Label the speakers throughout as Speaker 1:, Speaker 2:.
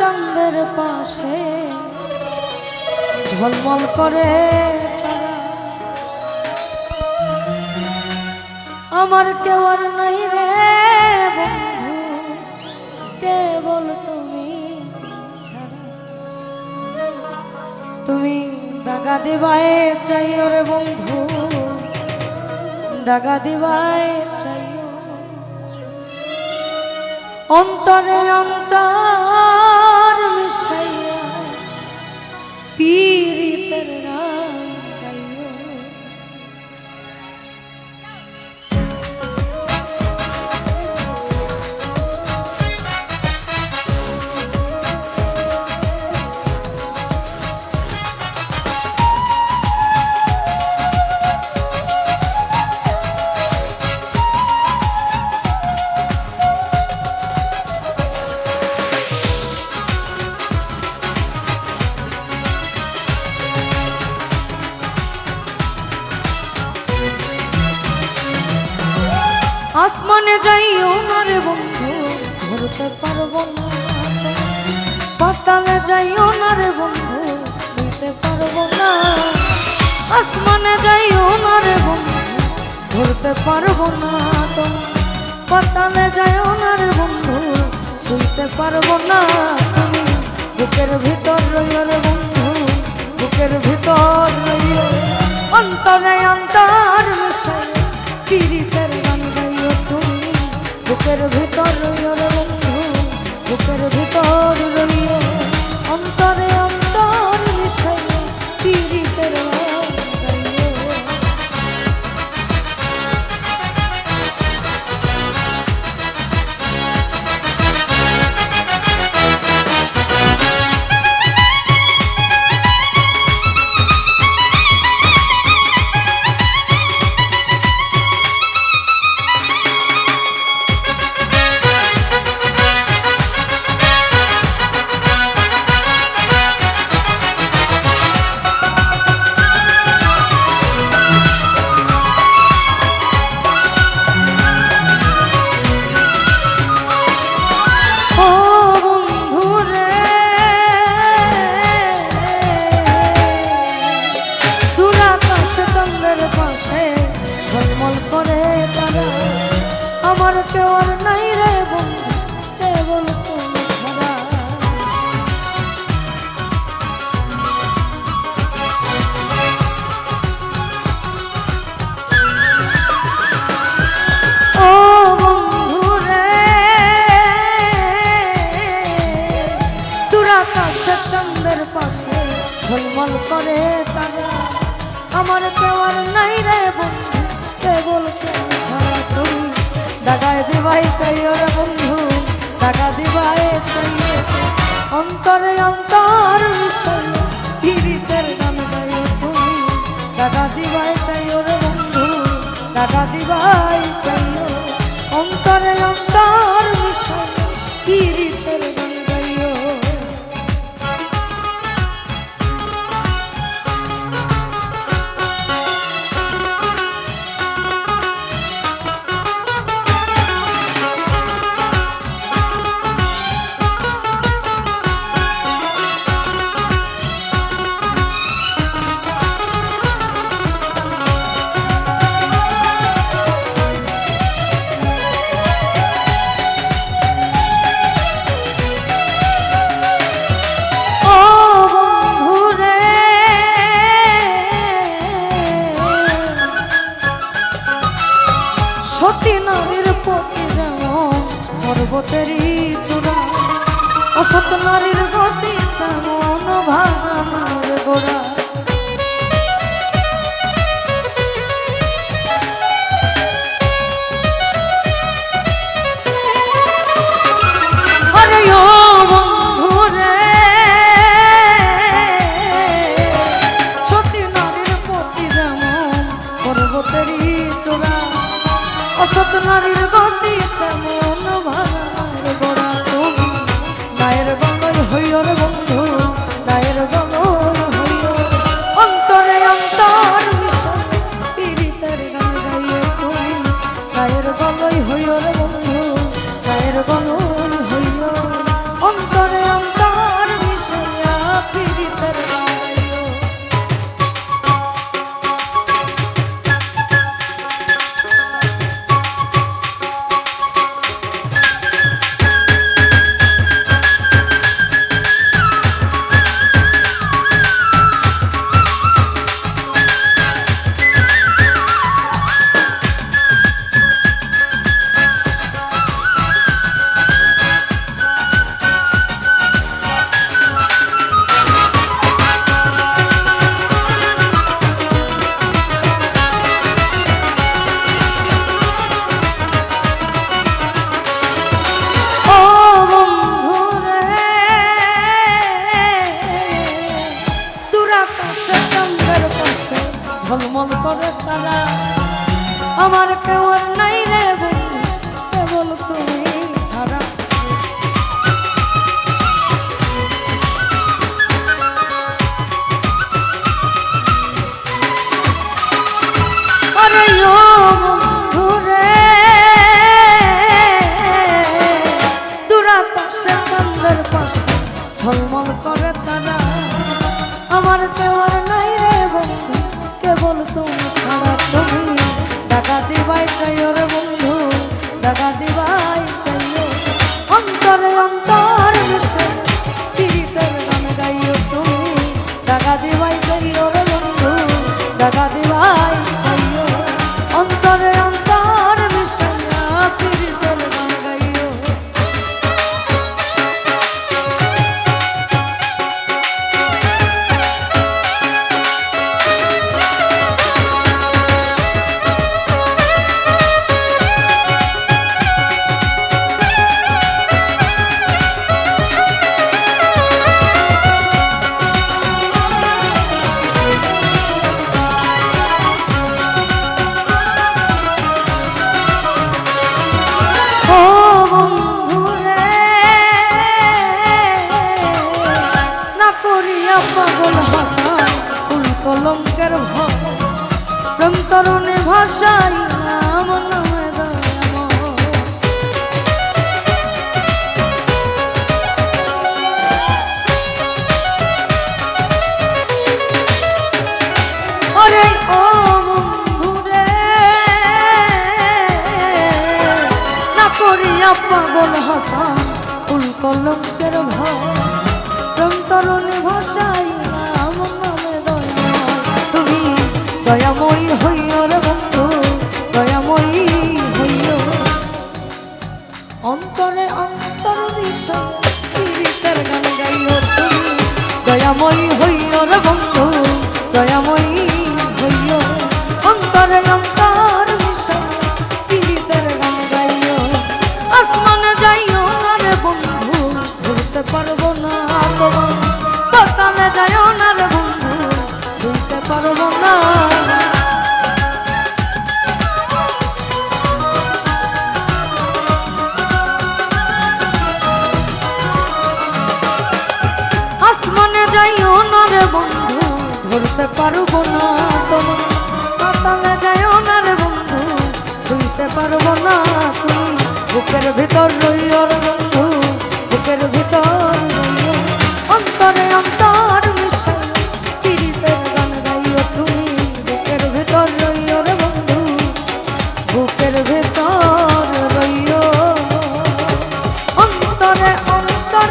Speaker 1: চন্দ্রের পাশে ঝলমল করে। আমার কেউ আর নাই রে বন্ধু কেবল তুমি তুমি দাগা দেবায় চাইও রে বন্ধু। দাগা দেবায় চাইও। অন্তরে অন্তর আসমানে যাইও না রে বন্ধু, ধরতে পারব না। পাতালে যাইও না রে বন্ধু নিতে পারব না। আসমানে যাইও না রে বন্ধু, ধরতে পারব না। তো পাতালে যাইও না রে বন্ধু, ছুঁইতে পারব না। বুকের ভিতর রইও বন্ধু, বুকের ভিতর রইও। অন্তরে অন্তর গাইও তুমি বুকের ভিতর বন্ধু বুকের ভিতর করে তারা আমার কেউ আর নাই রে বন্ধু, কেবল তুমি ছাড়া ও বন্ধুরে দুরাকাশে চন্দ্রের পাশে ঝলমল করে তারা, আমার কেওয়ার নাই রে বন্ধু। তুমি ছাড়া তুমি? দাগায় দিবাই চাইও রে বন্ধু দাগা অন্তরে অন্তর অসত নারীর গতি তেমন ভাঙানোর গোড়া কায়ের গলই হইল বন্ধু কায়ের গলই ঝলমল করে তারা। আমার কেউ নাই রে কেবল তুমি। ভাষাই নাম নামে করিয়া পাগল হাসান, ফুল কলঙ্কের ভয়। তরুণী ভাষাই নাম নামে দয়াময় তুমি দয়াময়ী দয়াময়ী হইও পারব না তোমার পাতালে যাইও না রে বন্ধু ছুঁইতে পারব না তুমি। বুকের ভিতর রইও বন্ধু, বুকের ভিতর অন্তরে অন্তর মিশাই পীড়িতের গান বুকের ভিতর বন্ধু, বুকের ভিতর অন্তরে অন্তর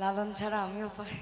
Speaker 1: লালন ছাড়া আমিও পারি।